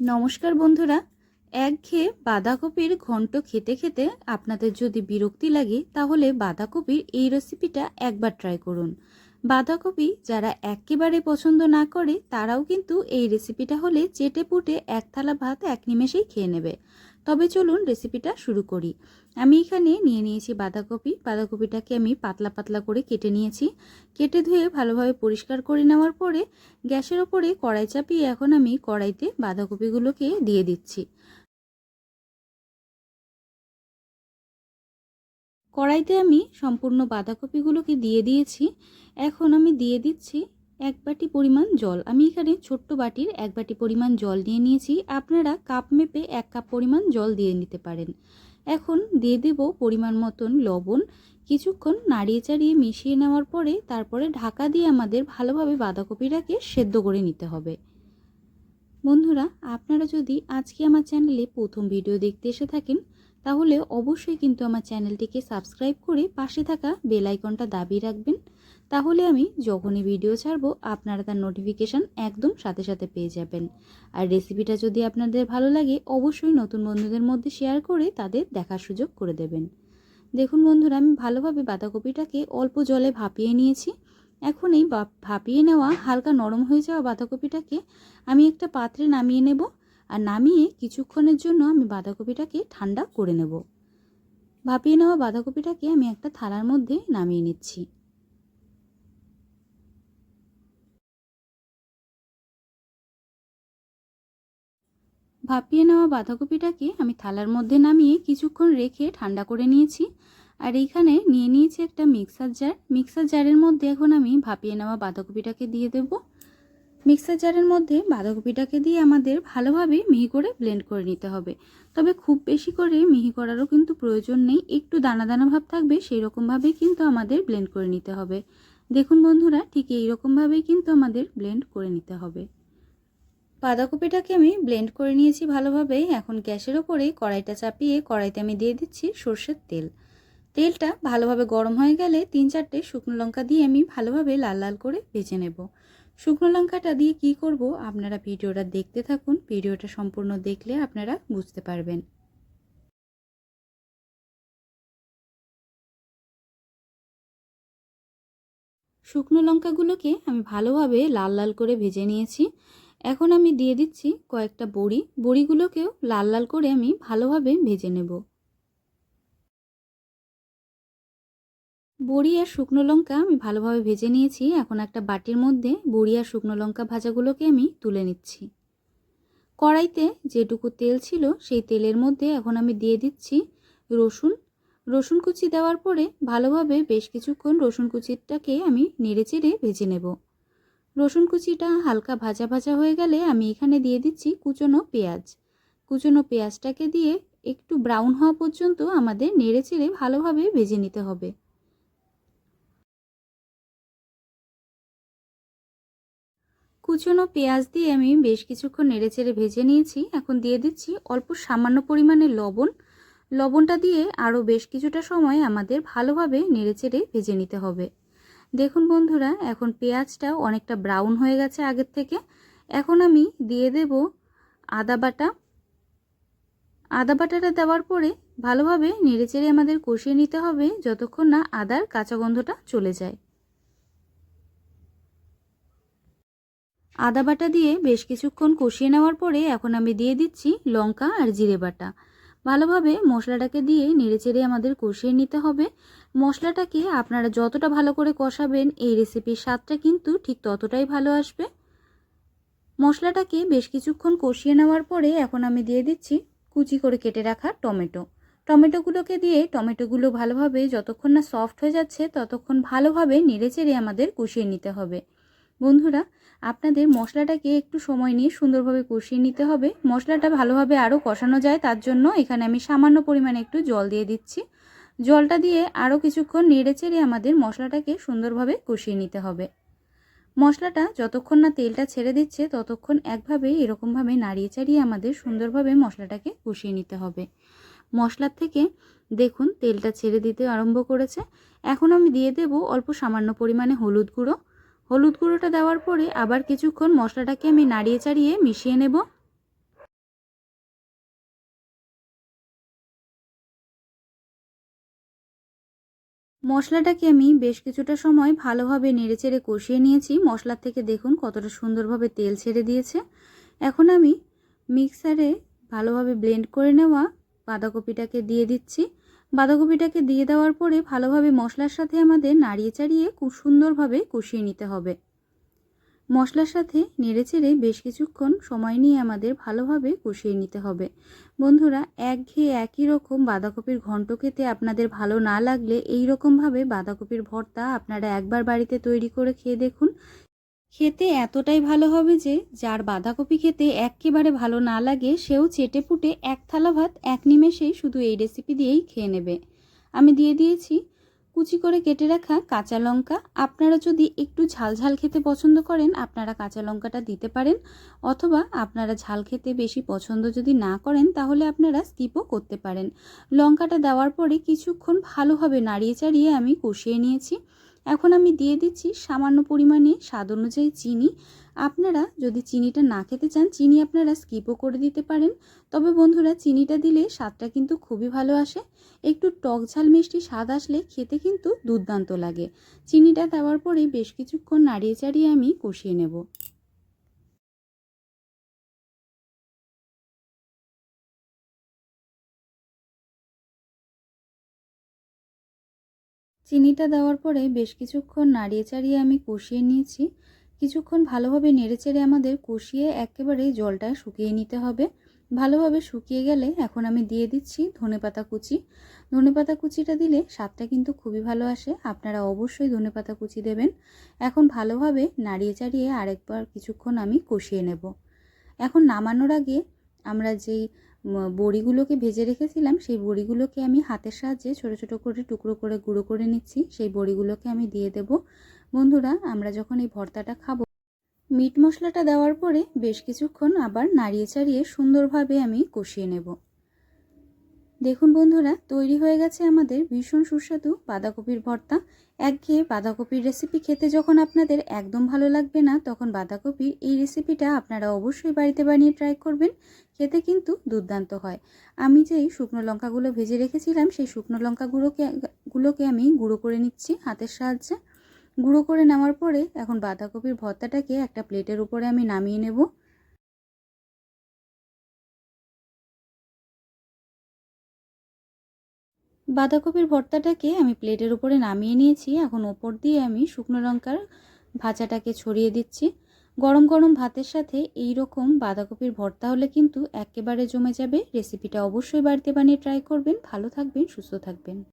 নমস্কার বন্ধুরা। একঘেয়ে বাঁধাকপির ঘন্ট খেতে খেতে আপনাদের যদি বিরক্তি লাগে, তাহলে বাঁধাকপির এই রেসিপিটা একবার ট্রাই করুন। বাঁধাকপি যারা একেবারে পছন্দ না করে, তারাও কিন্তু এই রেসিপিটা হলে চেটে পুটে এক থালা ভাত এক নিমেষেই খেয়ে নেবে। তবে চলুন রেসিপিটা শুরু করি। আমি এখানে নিয়ে নিয়েছি বাঁধাকপি। বাঁধাকপিটাকে আমি পাতলা পাতলা করে কেটে নিয়েছি। কেটে ধুয়ে ভালোভাবে পরিষ্কার করে নেওয়ার পরে গ্যাসের ওপরে কড়াই চাপিয়ে এখন আমি কড়াইতে বাঁধাকপিগুলোকে দিয়ে দিচ্ছি। কড়াইতে আমি সম্পূর্ণ বাঁধাকপিগুলোকে দিয়ে দিয়েছি। এখন আমি দিয়ে দিচ্ছি এক বাটি পরিমাণ জল। আমি এখানে ছোট্ট বাটির এক বাটি পরিমাণ জল নিয়ে নিয়েছি। আপনারা কাপ মেপে এক কাপ পরিমাণ জল দিয়ে নিতে পারেন। এখন দিয়ে দেব পরিমাণ মতন লবণ। কিছুক্ষণ নাড়িয়ে চাড়িয়ে মিশিয়ে নেওয়ার পরে তারপরে ঢাকা দিয়ে আমাদের ভালোভাবে বাঁধাকপিটাকে সেদ্ধ করে নিতে হবে। বন্ধুরা, আপনারা যদি আজকে আমার চ্যানেলে প্রথম ভিডিও দেখতে এসে থাকেন, তাহলে অবশ্যই কিন্তু আমার চ্যানেলটিকে সাবস্ক্রাইব করে পাশে থাকা বেল আইকনটা দাবিয়ে রাখবেন। তাহলে আমি যখনই ভিডিও ছাড়বো, আপনারা তার নোটিফিকেশান একদম সাথে সাথে পেয়ে যাবেন। আর রেসিপিটা যদি আপনাদের ভালো লাগে, অবশ্যই নতুন বন্ধুদের মধ্যে শেয়ার করে তাদের দেখার সুযোগ করে দেবেন। দেখুন বন্ধুরা, আমি ভালোভাবে বাঁধাকপিটাকে অল্প জলে ভাপিয়ে নিয়েছি। এখন এই ভাপিয়ে নেওয়া হালকা নরম হয়ে যাওয়া বাঁধাকপিটাকে আমি একটা পাত্রে নামিয়ে নেব। আর নামিয়ে কিছুক্ষণের জন্য আমি বাঁধাকপিটাকে ঠান্ডা করে নেব। ভাপিয়ে নেওয়া বাঁধাকপিটাকে আমি একটা থালার মধ্যে নামিয়ে নিচ্ছি। ভাপিয়ে নেওয়া বাঁধাকপিটাকে আমি থালার মধ্যে নামিয়ে কিছুক্ষণ রেখে ঠান্ডা করে নিয়েছি। আর এইখানে নিয়ে নিয়েছি একটা মিক্সার জার। মিক্সার জারের মধ্যে এখন আমি ভাপিয়ে নেওয়া বাঁধাকপিটাকে দিয়ে দেব। মিক্সার জারের মধ্যে বাঁধাকপিটাকে দিয়ে আমাদের ভালোভাবে মিহি করে ব্লেন্ড করে নিতে হবে। তবে খুব বেশি করে মিহি করারও কিন্তু প্রয়োজন নেই। একটু দানা দানা ভাব থাকবে সেই রকমভাবেই কিন্তু আমাদের ব্লেন্ড করে নিতে হবে। দেখুন বন্ধুরা, ঠিক এই রকমভাবেই কিন্তু আমাদের ব্লেন্ড করে নিতে হবে। বাঁধাকপিটাকে আমি ব্লেন্ড করে নিয়েছি ভালোভাবে। এখন গ্যাসের ওপরে কড়াইটা চাপিয়ে কড়াইতে আমি দিয়ে দিচ্ছি সর্ষের তেল। তেলটা ভালোভাবে গরম হয়ে গেলে তিন চারটে শুকনো লঙ্কা দিয়ে আমি ভালোভাবে লাল লাল করে ভেজে নেব। শুকনো লঙ্কাটা দিয়ে কি করব আপনারা ভিডিওটা দেখতে থাকুন, ভিডিওটা সম্পূর্ণ দেখলে আপনারা বুঝতে পারবেন। শুকনো লঙ্কাগুলোকে আমি ভালোভাবে লাল লাল করে ভেজে নিয়েছি। এখন আমি দিয়ে দিচ্ছি কয়েকটা বড়ি। বড়িগুলোকেও লাল লাল করে আমি ভালোভাবে ভেজে নেব। বড়ি আর শুকনো লঙ্কা আমি ভালোভাবে ভেজে নিয়েছি। এখন একটা বাটির মধ্যে বড়ি আর শুকনো লঙ্কা ভাজাগুলোকে আমি তুলে নিচ্ছি। কড়াইতে যেটুকু তেল ছিল সেই তেলের মধ্যে এখন আমি দিয়ে দিচ্ছি রসুন। রসুন কুচি দেওয়ার পরে ভালোভাবে বেশ কিছুক্ষণ রসুন কুচিটাকে আমি নেড়ে চেড়ে ভেজে নেব। রসুন কুচিটা হালকা ভাজা ভাজা হয়ে গেলে আমি এখানে দিয়ে দিচ্ছি কুচনো পেঁয়াজ। কুচনো পেঁয়াজটাকে দিয়ে একটু ব্রাউন হওয়া পর্যন্ত আমাদের নেড়ে চেড়ে ভালোভাবে ভেজে নিতে হবে। কুচনো পেঁয়াজ দিয়ে আমি বেশ কিছুক্ষণ নেড়ে চেড়ে ভেজে নিয়েছি। এখন দিয়ে দিচ্ছি অল্প সামান্য পরিমাণে লবণ। লবণটা দিয়ে আরও বেশ কিছুটা সময় আমাদের ভালোভাবে নেড়ে চেড়ে ভেজে নিতে হবে। দেখুন বন্ধুরা, এখন পেঁয়াজটা অনেকটা ব্রাউন হয়ে গেছে আগের থেকে। এখন আমি দিয়ে দেব আদা বাটা। আদা বাটাটা দেওয়ার পরে ভালোভাবে নেড়েচেড়ে আমাদের কষিয়ে নিতে হবে যতক্ষণ না আদার কাঁচা গন্ধটা চলে যায়। আদা বাটা দিয়ে বেশ কিছুক্ষণ কষিয়ে নেওয়ার পরে এখন আমি দিয়ে দিচ্ছি লঙ্কা আর জিরে বাটা। ভালোভাবে মশলাটাকে দিয়ে নেড়েচেড়ে আমাদের কষিয়ে নিতে হবে। মশলাটাকে আপনারা যতটা ভালো করে কষাবেন, এই রেসিপির স্বাদটা কিন্তু ঠিক ততটাই ভালো আসবে। মশলাটাকে বেশ কিছুক্ষণ কষিয়ে নেওয়ার পরে এখন আমি দিয়ে দিচ্ছি কুচি করে কেটে রাখা টমেটো। টমেটোগুলোকে দিয়ে টমেটোগুলো ভালোভাবে যতক্ষণ না সফট হয়ে যাচ্ছে, ততক্ষণ ভালোভাবে নেড়েচেড়ে আমাদের কষিয়ে নিতে হবে। বন্ধুরা আপনাদের মশলাটাকে একটু সময় নিয়ে সুন্দরভাবে কষিয়ে নিতে হবে। মশলাটা ভালোভাবে আরও কষানো যায়, তার জন্য এখানে আমি সামান্য পরিমাণে একটু জল দিয়ে দিচ্ছি। জলটা দিয়ে আরও কিছুক্ষণ নেড়ে চেড়ে আমাদের মশলাটাকে সুন্দরভাবে কষিয়ে নিতে হবে। মশলাটা যতক্ষণ না তেলটা ছেড়ে দিচ্ছে, ততক্ষণ একভাবে এরকমভাবে নাড়িয়ে চাড়িয়ে আমাদের সুন্দরভাবে মশলাটাকে কষিয়ে নিতে হবে। মশলার থেকে দেখুন তেলটা ছেড়ে দিতে আরম্ভ করেছে। এখন আমি দিয়ে দেব অল্প সামান্য পরিমাণে হলুদ গুঁড়ো। হলুদ গুঁড়োটা দেওয়ার পরে আবার কিছুক্ষণ মশলাটাকে আমি নাড়িয়ে চাড়িয়ে মিশিয়ে নেব। মশলাটাকে আমি বেশ কিছুটা সময় ভালোভাবে নেড়েচেড়ে কষিয়ে নিয়েছি। মশলার থেকে দেখুন কতটা সুন্দরভাবে তেল ছেড়ে দিয়েছে। এখন আমি মিক্সারে ভালোভাবে ব্লেন্ড করে নেওয়া বাঁধাকপিটাকে দিয়ে দিচ্ছি। বাঁধাকপিটাকে দিয়ে দেওয়ার পরে ভালোভাবে মশলার সাথে আমাদের নাড়িয়ে চাড়িয়ে খুব সুন্দরভাবে কষিয়ে নিতে হবে। মশলার সাথে নেড়েচেড়ে বেশ কিছুক্ষণ সময় নিয়ে আমাদের ভালোভাবে কষিয়ে নিতে হবে। বন্ধুরা, একঘেয়ে একই রকম বাঁধাকপির ঘন্ট খেতে আপনাদের ভালো না লাগলে এই রকমভাবে বাঁধাকপির ভর্তা আপনারা একবার বাড়িতে তৈরি করে খেয়ে দেখুন। খেতে এতটাই ভালো হবে যে, যার বাঁধাকপি খেতে একেবারে ভালো না লাগে, সেও চেটে পুটে এক থালা ভাত, এক নিমেষেই শুধু এই রেসিপি দিয়েই খেয়ে নেবে। আমি দিয়ে দিয়েছি কুচি করে কেটে রাখা কাঁচা লঙ্কা। আপনারা যদি একটু ঝাল ঝাল খেতে পছন্দ করেন, আপনারা কাঁচা লঙ্কাটা দিতে পারেন। অথবা আপনারা ঝাল খেতে বেশি পছন্দ যদি না করেন, তাহলে আপনারা স্কিপও করতে পারেন। লঙ্কাটা দেওয়ার পরে কিছুক্ষণ ভালোভাবে নাড়িয়ে চাড়িয়ে আমি কষিয়ে নিয়েছি। এখন আমি দিয়ে দিচ্ছি সামান্য পরিমাণে স্বাদ অনুযায়ী চিনি। আপনারা যদি চিনিটা না খেতে চান, চিনি আপনারা স্কিপও করে দিতে পারেন। তবে বন্ধুরা, চিনিটা দিলে স্বাদটা কিন্তু খুবই ভালো আসে। একটু টক ঝাল মিষ্টি স্বাদ আসলে খেতে কিন্তু দুর্দান্ত লাগে। চিনিটা দেওয়ার পরে বেশ কিছুক্ষণ নাড়িয়ে চাড়িয়ে আমি কষিয়ে নেব। চিনিটা দেওয়ার পরে বেশ কিছুক্ষণ নাড়িয়ে চাড়িয়ে আমি কষিয়ে নিয়েছি। কিছুক্ষণ ভালোভাবে নেড়েচেড়ে আমাদের কষিয়ে একেবারে জলটা শুকিয়ে নিতে হবে। ভালোভাবে শুকিয়ে গেলে এখন আমি দিয়ে দিচ্ছি ধনেপাতা কুচি। ধনেপাতা কুচিটা দিলে স্বাদটা কিন্তু খুবই ভালো আসে। আপনারা অবশ্যই ধনেপাতা কুচি দেবেন। এখন ভালোভাবে নাড়িয়ে চাড়িয়ে আরেকবার কিছুক্ষণ আমি কষিয়ে নেব। এখন নামানোর আগে আমরা যেই বড়িগুলোকে ভেজে রেখেছিলাম, সেই বড়িগুলোকে আমি হাতের সাহায্যে ছোটো ছোটো করে, টুকরো করে, গুঁড়ো করে নিচ্ছি। সেই বড়িগুলোকে আমি দিয়ে দেব। বন্ধুরা, আমরা যখন এই ভর্তাটা খাব, মিট মশলাটা দেওয়ার পরে বেশ কিছুক্ষণ আবার নাড়িয়ে চাড়িয়ে সুন্দরভাবে আমি কষিয়ে নেব। দেখুন বন্ধুরা, তৈরি হয়ে গেছে আমাদের ভীষণ সুস্বাদু বাঁধাকপির ভর্তা। একঘেয়ে বাঁধাকপির রেসিপি খেতে যখন আপনাদের একদম ভালো লাগবে না, তখন বাঁধাকপির এই রেসিপিটা আপনারা অবশ্যই বাড়িতে বানিয়ে ট্রাই করবেন। খেতে কিন্তু দুর্দান্ত হয়। আমি যেই শুকনো লঙ্কাগুলো ভেজে রেখেছিলাম, সেই শুকনো লঙ্কাগুলোকে, গুলোকে আমি গুঁড়ো করে নিচ্ছি হাতের সাহায্যে। গুঁড়ো করে নেওয়ার পরে এখন বাঁধাকপির ভর্তাটাকে একটা প্লেটের উপরে আমি নামিয়ে নেব। বাঁধাকপির ভর্তাটাকে আমি প্লেটের উপরে নামিয়ে নিয়েছি। এখন ওপর দিয়ে আমি শুকনো লঙ্কার ভাজাটাকে ছড়িয়ে দিচ্ছি। গরম গরম ভাতের সাথে এই রকম বাঁধাকপির ভর্তা হলে কিন্তু একেবারে জমে যাবে। রেসিপিটা অবশ্যই বাড়িতে বানিয়ে ট্রাই করবেন। ভালো থাকবেন, সুস্থ থাকবেন।